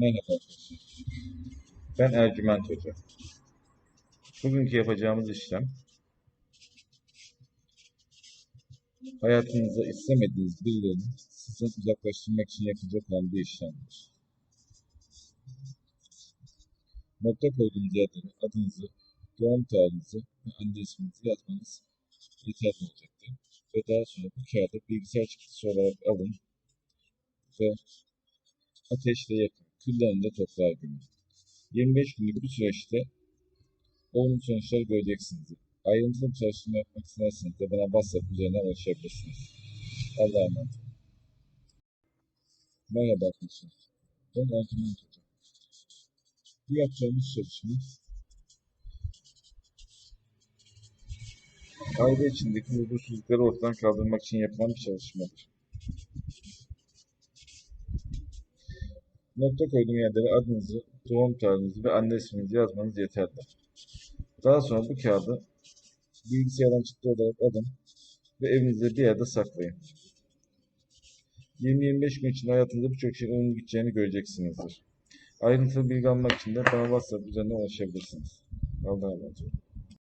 Merhaba. Ben Ercüment Hoca. Bugünkü yapacağımız işlem hayatınızda istemediğiniz birilerini sizden uzaklaştırmak için yapılacak olan bir işlemdir. Nokta koyduğunuz yerlere adınızı, doğum tarihinizi ve anne isminizi yazmanız yeterli olacaktır. Ve daha sonra bu kağıdı bilgisayar çıktısı olarak alın ve ateşle yakın, küllerini de toprağa gömün. 25 günlük bir süreçte olumlu sonuçlar göreceksinizdir. Ayrıntılı bir çalışma yapmak isterseniz de bana WhatsApp üzerinden ulaşabilirsiniz. Allah'a emanet olun. Merhaba arkadaşlar. Ben Ercüment Hoca. Bu yapacağımız çalışma aile içindeki huzursuzlukları ortadan kaldırmak için yapılan bir çalışmadır. Nokta koyduğum yerlere adınızı, doğum tarihinizi ve anne isminizi yazmanız yeterli. Daha sonra bu kağıdı bilgisayardan çıktı olarak alın ve evinizde bir yerde saklayın. 20-25 gün içinde hayatınızda birçok şeyin olumlu gideceğini göreceksinizdir. Ayrıntılı bilgi almak için de bana WhatsApp üzerinden ulaşabilirsiniz. Allah'a emanet olun.